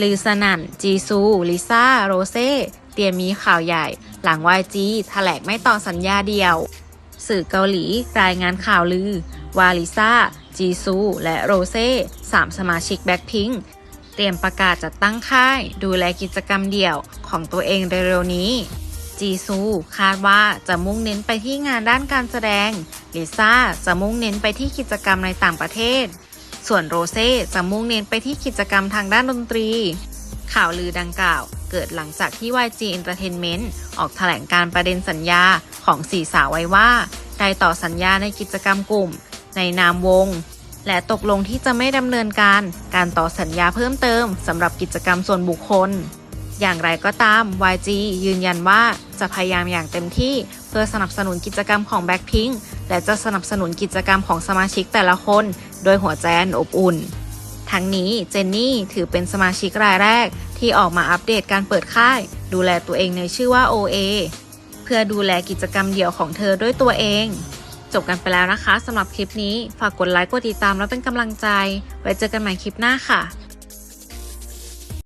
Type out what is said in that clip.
ลือสนั่น จีซู ลิซ่า โรเซ่ เตรียมมีข่าวใหญ่ หลัง YG แถลงไม่ต่อสัญญาเดียว สื่อเกาหลีรายงานข่าวลือ ว่าลิซ่า จีซู และโรเซ่สามสมาชิกแบ็คพิงเตรียมประกาศจัดตั้งค่าย ดูแลกิจกรรมเดี่ยวของตัวเองเร็วๆนี้ จีซู คาดว่าจะมุ่งเน้นไปที่งานด้านการแสดง ลิซ่าจะมุ่งเน้นไปที่กิจกรรมในต่างประเทศ ส่วนโรเซ่จะมุ่งเน้นไปที่กิจกรรมทางด้านดนตรี ข่าวลือดังกล่าว เกิดหลังจากที่ YG Entertainment ออกแถลงการประเด็นสัญญาของสี่สาวไว้ว่า ได้ต่อสัญญาในกิจกรรมกลุ่ม ในนามวง และตกลงที่จะไม่ดำเนินการการต่อสัญญาเพิ่มเติมสำหรับกิจกรรมส่วนบุคคลอย่างไรก็ตาม YG ยืนยันว่าจะพยายามอย่างเต็มที่ เพื่อสนับสนุนกิจกรรมของ Blackpink และจะสนับสนุนกิจกรรมของสมาชิกแต่ละคน โดยหัวใจอันอบอุ่น ทั้งนี้เจนนี่ถือเป็นสมาชิกรายแรก ที่ออกมาอัปเดตการเปิดค่าย ดูแลตัวเองในชื่อว่า OA เพื่อดูแลกิจกรรมเดี่ยวของเธอด้วยตัวเอง จบกันไปแล้วนะคะสำหรับคลิปนี้ ฝากกดไลค์กดติดตามแล้วเป็นกำลังใจ ไว้เจอกันใหม่คลิปหน้าค่ะ